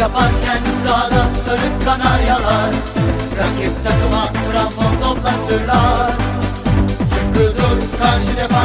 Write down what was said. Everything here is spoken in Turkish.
Yaparken sahada sarı kanaryalar Rakip takıma krampon toplatırlar. Sıkı dur karşı defans